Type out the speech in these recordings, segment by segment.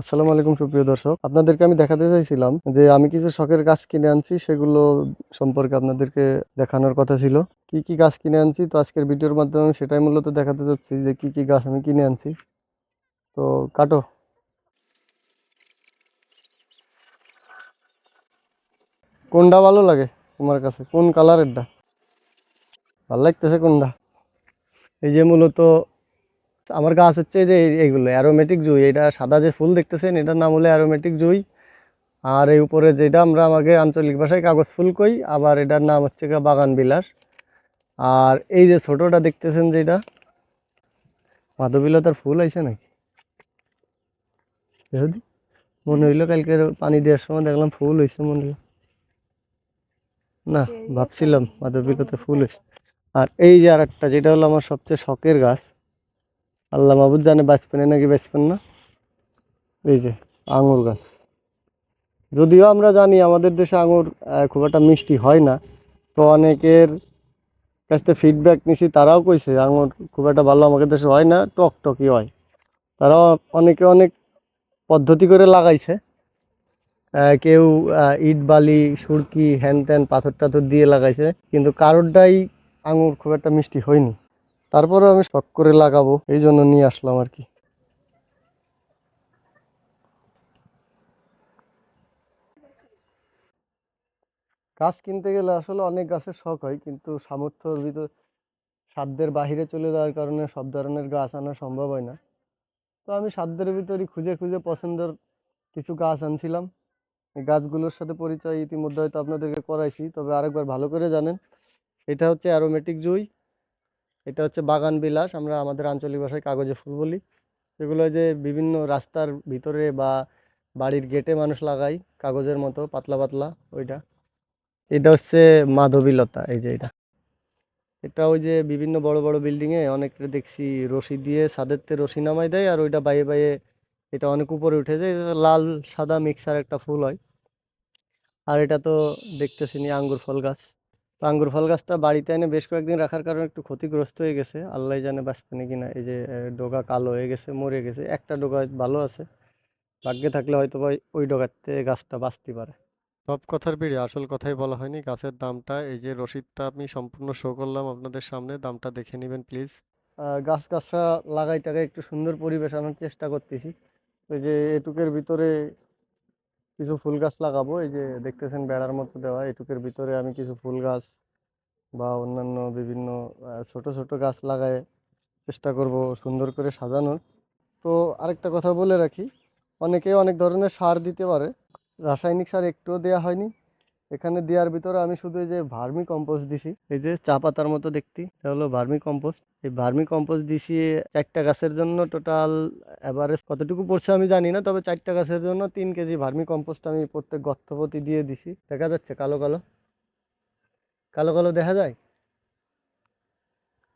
আসসালামু আলাইকুম, সুপ্রিয় দর্শক। আপনাদেরকে আমি দেখাতে চাইছিলাম যে আমি কিছু শখের গাছ কিনে আনছি, সেগুলো সম্পর্কে আপনাদেরকে দেখানোর কথা ছিল। কি কি গাছ কিনে আনছি? তো আজকের ভিডিওর মাধ্যমে আমি সেটাই মূলত দেখাতে চাচ্ছি যে কি কি গাছ আমি কিনে আনছি। তো কাটো। কোনটা ভালো লাগে তোমার কাছে? কোন কালারেরটা ভালো লাগতেছে কোনটা এই যে মূলত আমার গাছ হচ্ছে যে এইগুলো অ্যারোমেটিক জুই এটা সাদা যে ফুল দেখতেছেন এটার নাম হলো অ্যারোমেটিক জুই। আর এই উপরে যেটা আমরা আমাকে আঞ্চলিক ভাষায় কাগজ ফুল কই আবার এটার নাম হচ্ছে গিয়ে বাগান বিলাস। আর এই যে ছোটোটা দেখতেছেন যেটা মাধবীলতার ফুল আইছে নাকি? মনে হইল কালকে পানি দেওয়ার সময় দেখলাম ফুল হয়েছে মনে হইল না ভাবছিলাম মাধবীলতার ফুল হয়েছে আর এই যে আর একটা যেটা হলো আমার সবচেয়ে শখের গাছ আল্লাহ মাহবুদ জানে বাঁচবেন নাকি বাঁচবেন না? এই যে, আঙুর গাছ। যদিও আমরা জানি আমাদের দেশে আঙুর খুব একটা মিষ্টি হয় না, তো অনেকের কাছ থেকে ফিডব্যাক নিছি, তারাও কইছে আঙুর খুব একটা ভালো আমাদের দেশে হয় না টক টকই হয়। তারাও অনেকে অনেক পদ্ধতি করে লাগাইছে। কেউ ইট বালি, সুরকি, হ্যান ত্যান, পাথর টাথর দিয়ে লাগাইছে, কিন্তু কারোরটাই আঙুর খুব একটা মিষ্টি হয়নি। তারপরে আমি শখ করে লাগাবো, এই জন্য নিয়ে আসলাম আর কি। গাছ কিনতে গেলে আসলে অনেক গাছের শখ হয়, কিন্তু সামর্থ্যর ভিতর, সাধ্যের বাহিরে চলে যাওয়ার কারণে সব ধরনের গাছ আনা সম্ভব হয় না। তো আমি সাধ্যের ভিতরই খুঁজে খুঁজে পছন্দের কিছু গাছ আনছিলাম। এই গাছগুলোর সাথে পরিচয় ইতিমধ্যে হয়তো আপনাদেরকে করাইছি, তবে আরেকবার ভালো করে জানেন, এটা হচ্ছে অ্যারোমেটিক জুই। এটা হচ্ছে বাগান বিলাস আমরা আমাদের আঞ্চলিক ভাষায় কাগজে ফুল বলি। এগুলো যে বিভিন্ন রাস্তার ভিতরে বা বাড়ির গেটে মানুষ লাগায় কাগজের মতো, পাতলা পাতলা, ওইটা। এটা হচ্ছে মাধবীলতা, এই যে এটা। এটা ওই যে বিভিন্ন বড় বড় বিল্ডিংয়ে অনেকটা দেখছি রশি দিয়ে ছাদেরতে রশি নামাই দেয়, আর ওইটা বাইয়ে বাইয়ে এটা অনেক উপরে উঠে যায় লাল সাদা মিক্সার একটা ফুল হয়। আর এটা তো দেখতেছি নি আঙ্গুর ফল গাছ। তো আঙ্গুর ফল গাছটা বাড়িতে এনে বেশ কয়েকদিন রাখার কারণে একটু ক্ষতিগ্রস্ত হয়ে গেছে। আল্লাহ জানে বাঁচবে নাকি না এই যে ডগা কালো হয়ে গেছে মরে গেছে একটা ডগা ভালো আছে। ভাগ্যে থাকলে হয়তো বা ওই- ডগাতে গাছটা বাঁচতে পারে। সব কথার ভিড়ে আসল কথাই বলা হয়নি। গাছের দামটা এই যে রসিদটা আমি সম্পূর্ণ শো করলাম আপনাদের সামনে দামটা দেখে নেবেন প্লিজ গাছ গাছটা লাগাই টাগাই একটু সুন্দর পরিবেশ আনার চেষ্টা করতেছি। ওই যে এটুকের ভিতরে কিছু ফুল গাছ লাগাবো, এই যে দেখতেছেন বেড়ার মতো দেওয়া, এটুকের ভিতরে আমি কিছু ফুল গাছ বা অন্যান্য বিভিন্ন ছোট ছোট গাছ লাগায় চেষ্টা করব সুন্দর করে সাজানোর। তো আরেকটা কথা বলে রাখি অনেকে অনেক ধরনের সার দিতে পারে, রাসায়নিক সার একটুও দেওয়া হয়নি। এখানে দেওয়ার ভিতরে আমি শুধু এই যে ভার্মি কম্পোস্ট দিছি, এই যে চা পাতার মতো দেখতে, এটা হলো ভার্মি কম্পোস্ট। এই ভার্মি কম্পোস্ট দিছি চারটা গাছের জন্য, টোটাল অ্যাভারেজ কতটুকু পড়ছে আমি জানি না, তবে চারটা গাছের জন্য তিন কেজি ভার্মি কম্পোস্ট আমি প্রত্যেক গর্তপতি দিয়ে দিছি। দেখা যাচ্ছে কালো কালো। কালো কালো দেখা যায়?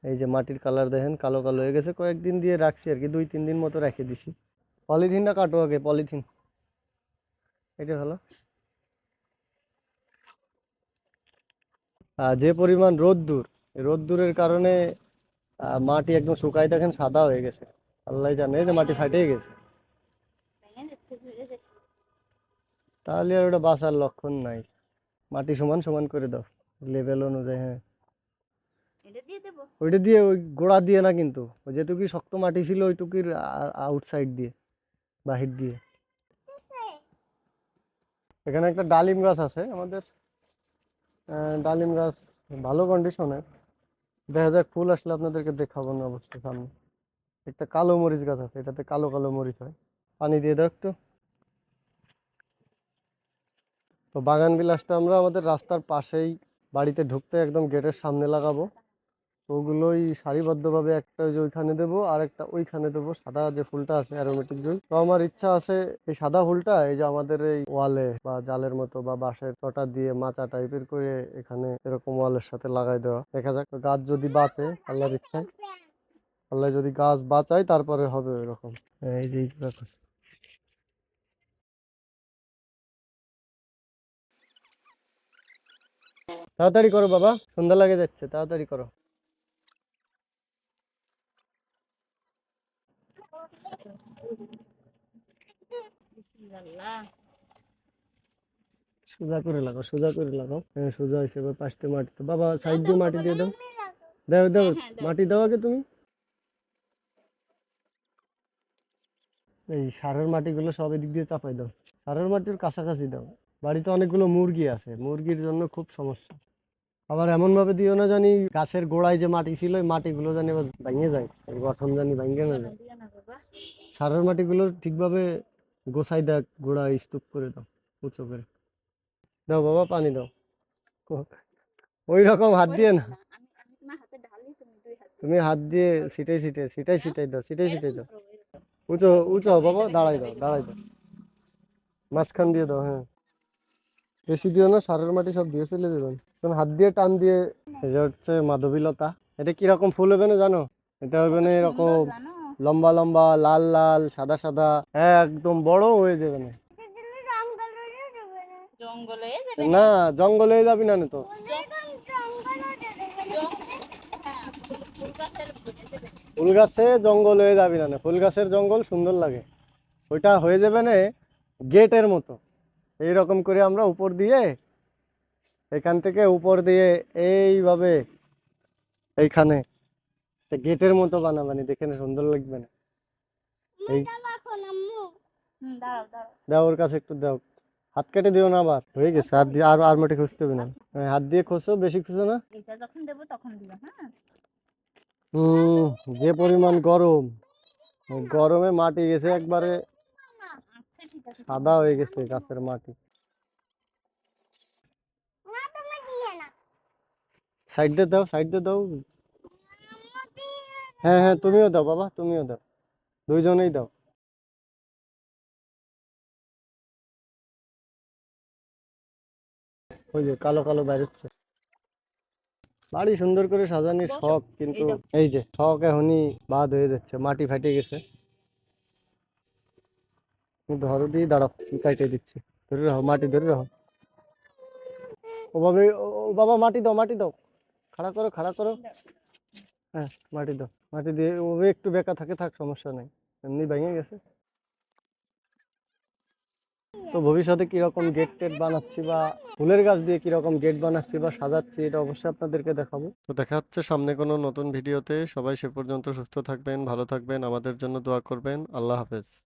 এই যে মাটির কালার দেখেন, কালো কালো হয়ে গেছে। কয়েকদিন দিয়ে রাখছি আর কি, দুই তিন দিন মতো রেখে দিছি। পলিথিনটা কাটো আগে, পলিথিন। এটা ভালো যে পরিমাণ রোদ্দুর রোদ্দুরের কারণে মাটি একদম শুকাই দেখেন সাদা হয়ে গেছে। আল্লাহ জানে যে মাটি ফাটিয়ে গেছে। তাহলে আর ওটা বাঁচার লক্ষণ নাই। মাটি সমান সমান করে দাও লেভেল অনুযায়ী হ্যাঁ। ওইটা দিয়ে ওই গোড়া দিয়ে না কিন্তু ওই যেটুকু শক্ত মাটি ছিল ওইটুকুর আউটসাইড দিয়ে বাহির দিয়ে। এখানে একটা ডালিম গাছ আছে আমাদের। ডালিম গাছ ভালো কন্ডিশনের দেখা যাক, ফুল আসলে আপনাদেরকে দেখাবো না অবশ্যই সামনে। একটা কালো মরিচ গাছ আছে, এটাতে কালো কালো মরিচ হয়। পানি দিয়ে দাও একটু। তো বাগান বিলাসটা আমরা আমাদের রাস্তার পাশেই বাড়িতে ঢুকতে একদম গেটের সামনে লাগাবো। ওগুলোই সারিবদ্ধভাবে একটা যে ওইখানে দেবো, আর একটা ওইখানে দেবো, সাদা যে ফুলটা আছে অ্যারোমেটিক জুই তো আমার ইচ্ছা আছে এই সাদা ফুলটা, এই যে আমাদের এই ওয়ালে বা জালের মতো বা বাঁশের চটা দিয়ে মাচা টাইপের করে এখানে এরকম ওয়ালের সাথে লাগাই দেওয়া। দেখা যাক, গাছ যদি বাঁচে, আল্লাহর ইচ্ছায়। আল্লাহ যদি গাছ বাঁচায়, তারপরে হবে এরকম এই যে দেখো। তাড়াতাড়ি করো বাবা, সন্ধ্যা লাগে যাচ্ছে, তাড়াতাড়ি করো। সোজা করে লাগাও সোজা করে লাগাও। হ্যাঁ সোজা এবার পাঁচটা মাটি তো বাবা সাইড দিয়ে মাটি দিয়ে দাও। দাও দাও হ্যাঁ, মাটি দাও আগে তুমি। এই সারের মাটিগুলো সব এদিক দিয়ে চাপাই দাও। সারের মাটির কাছাকাছি দাও। বাড়িতে অনেকগুলো মুরগি আছে। মুরগির জন্য খুব সমস্যা। আবার এমন ভাবে দিও না জানি গাছের গোড়ায় যে মাটি ছিল ওই মাটিগুলো জানি আবার ভেঙে যায়। গঠন জানি ভেঙে না যায়। দিও সারের মাটিগুলো ঠিকভাবে গোছাই দেখ, গোড়া স্তূপ করে দাও, উঁচু করে। দাও বাবা, পানি দাও। ওই রকম হাত দিয়ে না? তুমি হাতে দিয়ে ছিটাই ছিটাই ছিটাই ছিটাই দাও, ছিটাই ছিটাই দাও। উঁচু উঁচু বাবা দাঁড়াই দাও দাঁড়াই দাও। মাঝখান দিয়ে দাও হ্যাঁ। বেশি দিও না, সারের মাটি সব দিয়ে চলে দেবেন তখন হাত দিয়ে টান দিয়ে এটা হচ্ছে মাধবীলতা, এটা কীরকম ফুল হবে না জানো? এটা হবে না এরকম? লম্বা লম্বা লাল লাল সাদা সাদা। একদম বড় হয়ে যাবে না। না? জঙ্গলে যাবি না তো। হ্যাঁ, ফুল- গাছে জঙ্গল হয়ে যাবি না ফুল গাছের জঙ্গল সুন্দর লাগে। ওইটা হয়ে যাবে না গেটের মতো। এই রকম করে আমরা উপর দিয়ে এখান থেকে উপর দিয়ে এইভাবে এইখানে গেটের মতো বানাবানি দেখে না সুন্দর লাগবে না। এই দাও ওর কাছে একটু দাও। হাত কেটে দিও না আবার। হয়ে গেছে হাত দিয়ে আর আর মাটি খুঁজতে হবে না। হ্যাঁ, হাত দিয়ে খোঁজো বেশি খুঁজো না। এটা যখন দেবো তখন দিও হ্যাঁ। হুম যে পরিমাণ গরম। গরমে মাটি গেছে একবারে আচ্ছা ঠিক আছে সাদা হয়ে গেছে গাছের মাটি। সাইড দিয়ে দাও সাইড দিয়ে দাও। হ্যাঁ হ্যাঁ তুমিও দাও বাবা তুমিও দাও। দুইজনেই দাও। ওই যে কালো কালো বেরোচ্ছে। বাড়ি সুন্দর করে সাজানোর শখ কিন্তু এই যে শখ এখনই বাদ হয়ে যাচ্ছে মাটি ফাটে গেছে। ধরো দিয়ে দাঁড়াও কাইটে দিচ্ছি। ধরে রাখো মাটি ধরে রাখো। ও বাবা ও বাবা মাটি দাও মাটি দাও। খাড়া করো খাড়া করো। হ্যাঁ মাটি দাও। মাটি দিয়ে ওভাবে একটু বেঁকা থাকে, থাক, সমস্যা নেই। এমনি ভেঙে গেছে। তো ভবিষ্যতে কীরকম গেট টেট বানাচ্ছি বা ফুলের গাছ দিয়ে কীরকম গেট বানাচ্ছি বা সাজাচ্ছি, এটা অবশ্যই আপনাদেরকে দেখাবো। তো দেখা হচ্ছে সামনে কোনো নতুন ভিডিওতে সবাই সে পর্যন্ত সুস্থ থাকবেন, ভালো থাকবেন। আমাদের জন্য দোয়া করবেন। আল্লাহ হাফেজ।